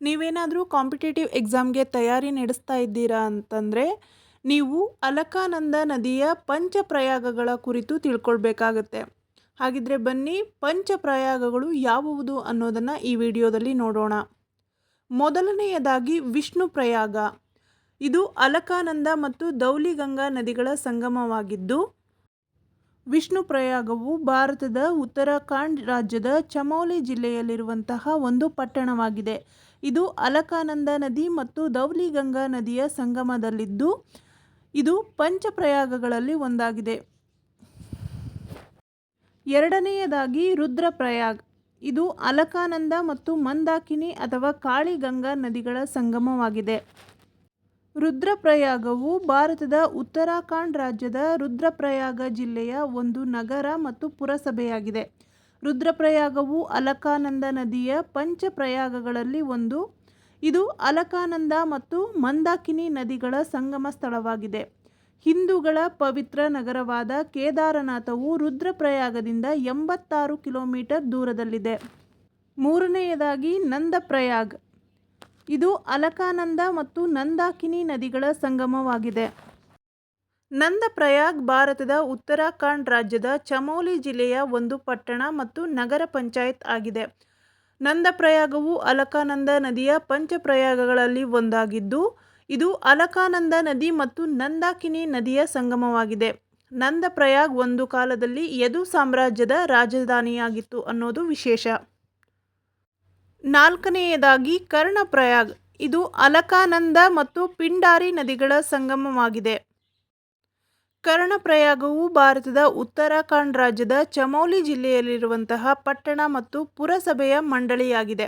ನೀವೇನಾದರೂ ಕಾಂಪಿಟೇಟಿವ್ ಎಕ್ಸಾಮ್ಗೆ ತಯಾರಿ ನಡೆಸ್ತಾ ಇದ್ದೀರಾ ಅಂತಂದರೆ, ನೀವು ಅಲಕಾನಂದ ನದಿಯ ಪಂಚಪ್ರಯಾಗಗಳ ಕುರಿತು ತಿಳ್ಕೊಳ್ಬೇಕಾಗತ್ತೆ. ಹಾಗಿದ್ರೆ ಬನ್ನಿ, ಪಂಚಪ್ರಯಾಗಗಳು ಯಾವುವುದು ಅನ್ನೋದನ್ನು ಈ ವಿಡಿಯೋದಲ್ಲಿ ನೋಡೋಣ. ಮೊದಲನೆಯದಾಗಿ ವಿಷ್ಣು ಪ್ರಯಾಗ. ಇದು ಅಲಕಾನಂದ ಮತ್ತು ದೌಲಿಗಂಗಾ ನದಿಗಳ ಸಂಗಮವಾಗಿದ್ದು, ವಿಷ್ಣು ಪ್ರಯಾಗವು ಭಾರತದ ಉತ್ತರಾಖಂಡ್ ರಾಜ್ಯದ ಚಮೋಲಿ ಜಿಲ್ಲೆಯಲ್ಲಿರುವಂತಹ ಒಂದು ಪಟ್ಟಣವಾಗಿದೆ. ಇದು ಅಲಕಾನಂದ ನದಿ ಮತ್ತು ಧೌಲಿಗಂಗಾ ನದಿಯ ಸಂಗಮದಲ್ಲಿದ್ದು ಇದು ಪಂಚಪ್ರಯಾಗಗಳಲ್ಲಿ ಒಂದಾಗಿದೆ. ಎರಡನೆಯದಾಗಿ ರುದ್ರಪ್ರಯಾಗ್. ಇದು ಅಲಕಾನಂದ ಮತ್ತು ಮಂದಾಕಿನಿ ಅಥವಾ ಕಾಳಿಗಂಗಾ ನದಿಗಳ ಸಂಗಮವಾಗಿದೆ. ರುದ್ರಪ್ರಯಾಗವು ಭಾರತದ ಉತ್ತರಾಖಂಡ್ ರಾಜ್ಯದ ರುದ್ರಪ್ರಯಾಗ ಜಿಲ್ಲೆಯ ಒಂದು ನಗರ ಮತ್ತು ಪುರಸಭೆಯಾಗಿದೆ. ರುದ್ರಪ್ರಯಾಗವು ಅಲಕಾನಂದ ನದಿಯ ಪಂಚಪ್ರಯಾಗಗಳಲ್ಲಿ ಒಂದು. ಇದು ಅಲಕಾನಂದ ಮತ್ತು ಮಂದಾಕಿನಿ ನದಿಗಳ ಸಂಗಮ ಸ್ಥಳವಾಗಿದೆ. ಹಿಂದೂಗಳ ಪವಿತ್ರ ನಗರವಾದ ಕೇದಾರನಾಥವು ರುದ್ರಪ್ರಯಾಗದಿಂದ ಎಂಬತ್ತಾರು ಕಿಲೋಮೀಟರ್ ದೂರದಲ್ಲಿದೆ. ಮೂರನೆಯದಾಗಿ ನಂದಪ್ರಯಾಗ್. ಇದು ಅಲಕಾನಂದ ಮತ್ತು ನಂದಾಕಿನಿ ನದಿಗಳ ಸಂಗಮವಾಗಿದೆ. ನಂದಪ್ರಯಾಗ್ ಭಾರತದ ಉತ್ತರಾಖಂಡ್ ರಾಜ್ಯದ ಚಮೋಲಿ ಜಿಲ್ಲೆಯ ಒಂದು ಪಟ್ಟಣ ಮತ್ತು ನಗರ ಪಂಚಾಯತ್ ಆಗಿದೆ. ನಂದಪ್ರಯಾಗವು ಅಲಕಾನಂದ ನದಿಯ ಪಂಚಪ್ರಯಾಗಗಳಲ್ಲಿ ಒಂದಾಗಿದ್ದು, ಇದು ಅಲಕಾನಂದ ನದಿ ಮತ್ತು ನಂದಾಕಿನಿ ನದಿಯ ಸಂಗಮವಾಗಿದೆ. ನಂದಪ್ರಯಾಗ್ ಒಂದು ಕಾಲದಲ್ಲಿ ಯದು ಸಾಮ್ರಾಜ್ಯದ ರಾಜಧಾನಿಯಾಗಿತ್ತು ಅನ್ನೋದು ವಿಶೇಷ. ನಾಲ್ಕನೆಯದಾಗಿ ಕರ್ಣಪ್ರಯಾಗ್. ಇದು ಅಲಕಾನಂದ ಮತ್ತು ಪಿಂಡಾರಿ ನದಿಗಳ ಸಂಗಮವಾಗಿದೆ. ಕರ್ಣಪ್ರಯಾಗವು ಭಾರತದ ಉತ್ತರಾಖಂಡ್ ರಾಜ್ಯದ ಚಮೌಲಿ ಜಿಲ್ಲೆಯಲ್ಲಿರುವಂತಹ ಪಟ್ಟಣ ಮತ್ತು ಪುರಸಭೆಯ ಮಂಡಳಿಯಾಗಿದೆ.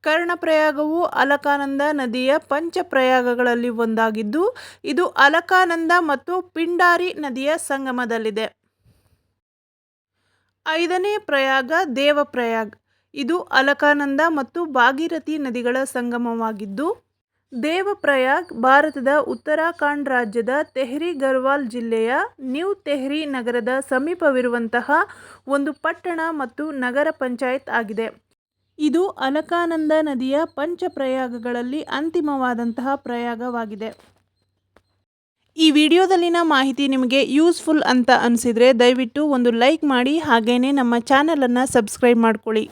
ಕರ್ಣಪ್ರಯಾಗವು ಅಲಕಾನಂದ ನದಿಯ ಪಂಚಪ್ರಯಾಗಗಳಲ್ಲಿ ಒಂದಾಗಿದ್ದು, ಇದು ಅಲಕಾನಂದ ಮತ್ತು ಪಿಂಡಾರಿ ನದಿಯ ಸಂಗಮದಲ್ಲಿದೆ. ಐದನೇ ಪ್ರಯಾಗ ದೇವಪ್ರಯಾಗ್. ಇದು ಅಲಕಾನಂದ ಮತ್ತು ಭಾಗೀರಥಿ ನದಿಗಳ ಸಂಗಮವಾಗಿದ್ದು ದೇವಪ್ರಯಾಗ್ ಭಾರತದ ಉತ್ತರಾಖಂಡ್ ರಾಜ್ಯದ ತೆಹ್ರಿ ಗರ್ವಾಲ್ ಜಿಲ್ಲೆಯ ನ್ಯೂ ತೆಹ್ರಿ ನಗರದ ಸಮೀಪವಿರುವಂತಹ ಒಂದು ಪಟ್ಟಣ ಮತ್ತು ನಗರ ಪಂಚಾಯತ್ ಆಗಿದೆ. ಇದು ಅಲಕಾನಂದ ನದಿಯ ಪಂಚಪ್ರಯಾಗಗಳಲ್ಲಿ ಅಂತಿಮವಾದಂತಹ ಪ್ರಯಾಗವಾಗಿದೆ. ಈ ವಿಡಿಯೋದಲ್ಲಿನ ಮಾಹಿತಿ ನಿಮಗೆ ಯೂಸ್ಫುಲ್ ಅಂತ ಅನಿಸಿದರೆ ದಯವಿಟ್ಟು ಒಂದು ಲೈಕ್ ಮಾಡಿ ಹಾಗೆಯೇ ನಮ್ಮ ಚಾನಲನ್ನು ಸಬ್ಸ್ಕ್ರೈಬ್ ಮಾಡ್ಕೊಳ್ಳಿ.